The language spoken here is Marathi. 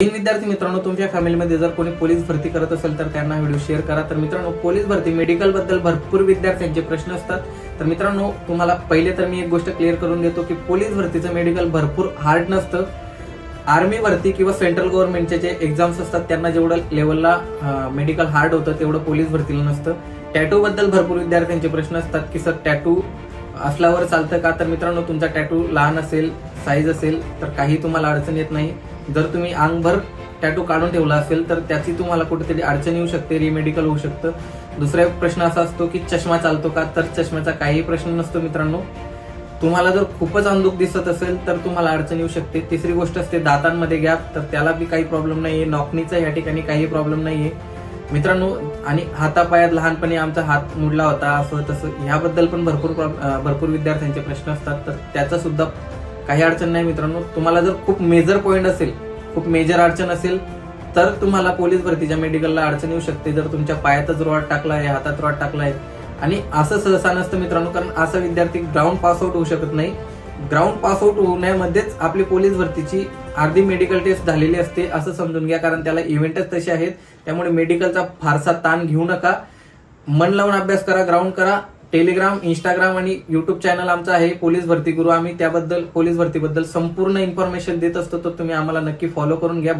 तीन विद्यार्थी मित्रांनो तुमच्या फॅमिलीमध्ये जर कोणी पोलीस भरती करत असेल तर त्यांना व्हिडिओ शेअर करा. तर मित्रांनो पोलीस भरती मेडिकलबद्दल भरपूर विद्यार्थ्यांचे प्रश्न असतात. तर मित्रांनो तुम्हाला पहिले तर मी एक गोष्ट क्लिअर करून देतो की पोलीस भरतीचं मेडिकल भरपूर हार्ड नसतं. आर्मी भरती किंवा सेंट्रल गव्हर्नमेंटचे जे एक्झाम्स असतात त्यांना जेवढं लेवलला मेडिकल हार्ड होतं तेवढं पोलीस भरतीला नसतं. टॅटू बद्दल भरपूर विद्यार्थ्यांचे प्रश्न असतात की सर टॅटू असल्यावर चालतं का? तर मित्रांनो तुमचा टॅटू लहान असेल साईज असेल तर काही तुम्हाला अडचण येत नाही. जर तुम्ही अंगभर टॅटू काढून ठेवला असेल तर त्याची तुम्हाला कुठेतरी अडचण येऊ शकते रिमेडिकल होऊ शकतं. दुसरा एक प्रश्न असा असतो की चष्मा चालतो का? तर चष्म्याचा काही प्रश्न नसतो मित्रांनो. तुम्हाला जर खूपच अंधुक दिसत असेल तर तुम्हाला अडचण येऊ शकते. तिसरी गोष्ट असते दातांमध्ये गॅप तर त्याला बी काही प्रॉब्लेम नाहीये. नॉकनीचा या ठिकाणी काही प्रॉब्लेम नाहीये. मित्रांनो आणि हातापायात लहानपणी आमचा हात मुडला होता असं तसं ह्याबद्दल पण भरपूर भरपूर विद्यार्थ्यांचे प्रश्न असतात. तर त्याचा सुद्धा काही अडचण नाही मित्रांनो. तुम्हाला जर खूप मेजर पॉईंट असेल खूप मेजर अडचण असेल तर तुम्हाला पोलीस भरतीच्या मेडिकलला अडचण येऊ शकते. जर तुमच्या पायातच रॉड टाकला आहे हातात रॉड टाकला आहे. आणि असं सहसा नसतं मित्रांनो कारण असा विद्यार्थी ग्राउंड पास आउट होऊ शकत नाही. ग्राउंड पास आउट होण्यामध्येच आपली पोलीस भरतीची अर्धी मेडिकल टेस्ट झालेली असते असं समजून घ्या. कारण त्याला इव्हेंटच तसे आहेत. त्यामुळे मेडिकलचा फारसा ताण घेऊ नका. मन लावून अभ्यास करा ग्राउंड करा. टेलिग्राम इंस्टाग्राम आणि युट्यूब चॅनल आमचं आहे पोलीस भरती गुरु. आम्ही त्याबद्दल पोलीस भरतीबद्दल संपूर्ण इन्फॉर्मेशन देत असतो तर तुम्ही आम्हाला नक्की फॉलो करून घ्या.